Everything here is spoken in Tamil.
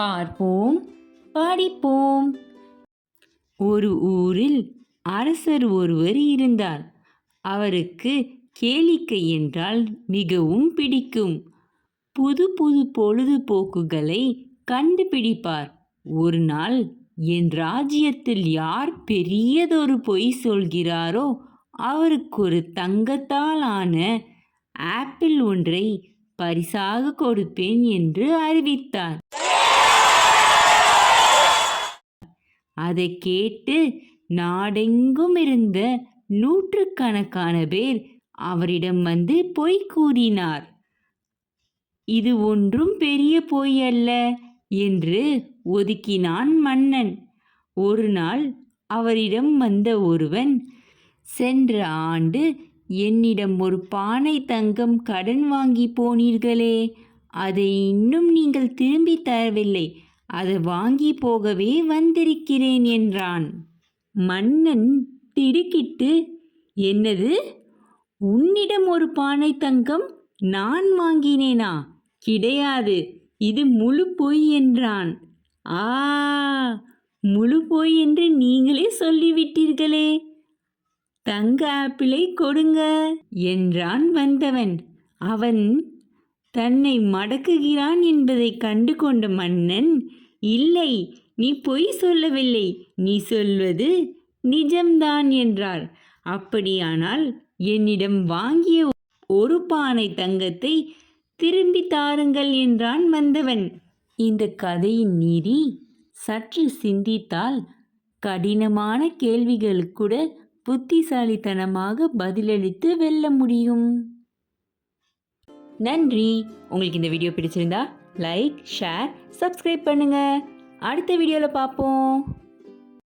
பார்ப்போம். படிப்போம். ஒரு ஊரில் அரசர் ஒருவர் இருந்தார். அவருக்கு கேளிக்கை என்றால் மிகவும் பிடிக்கும். புது புது பொழுதுபோக்குகளை கண்டுபிடிப்பார். ஒரு நாள் என் ராஜ்யத்தில் யார் பெரியதொரு பொய் சொல்கிறாரோ அவருக்கு ஒரு தங்கத்தால் ஆன ஆப்பிள் ஒன்றை பரிசாக கொடுப்பேன் என்று அறிவித்தார். அதை கேட்டு நாடெங்கும் இருந்த நூற்றுக்கணக்கான பேர் அவரிடம் வந்து பொய் கூறினார். இது ஒன்றும் பெரிய பொய் அல்ல என்று ஒதுக்கினான் மன்னன். ஒரு நாள் அவரிடம் வந்த ஒருவன் சென்ற ஆண்டு என்னிடம் ஒரு பானை தங்கம் கடன் வாங்கி போனீர்களே அதை இன்னும் நீங்கள் திரும்பி தரவில்லை. அது வாங்கி போகவே வந்திருக்கிறேன் என்றான். மன்னன் திடுக்கிட்டு என்னது? உன்னிடம் ஒரு பானை தங்கம் நான் வாங்கினேனா? கிடையாது இது முழு பொய் என்றான். ஆ முழு பொய் என்று நீங்களே சொல்லிவிட்டீர்களே. தங்க ஆப்பிளை கொடுங்க என்றான் வந்தவன். அவன் தன்னை மடக்குகிறான் என்பதை கண்டு கொண்ட மன்னன் இல்லை நீ பொய் சொல்லவில்லை. நீ சொல்வது நிஜம்தான் என்றார். அப்படியானால் என்னிடம் வாங்கிய ஒரு பானை தங்கத்தை திரும்பி தாருங்கள் என்றான் வந்தவன். இந்த கதையின் நீதி சற்று சிந்தித்தால் கடினமான கேள்விகளுக்கு கூட புத்திசாலித்தனமாக பதிலளித்து வெல்ல முடியும். நன்றி. உங்களுக்கு இந்த வீடியோ பிடிச்சிருந்தா லைக் ஷேர் சப்ஸ்கிரைப் பண்ணுங்கள் அடுத்த வீடியோவில் பார்ப்போம்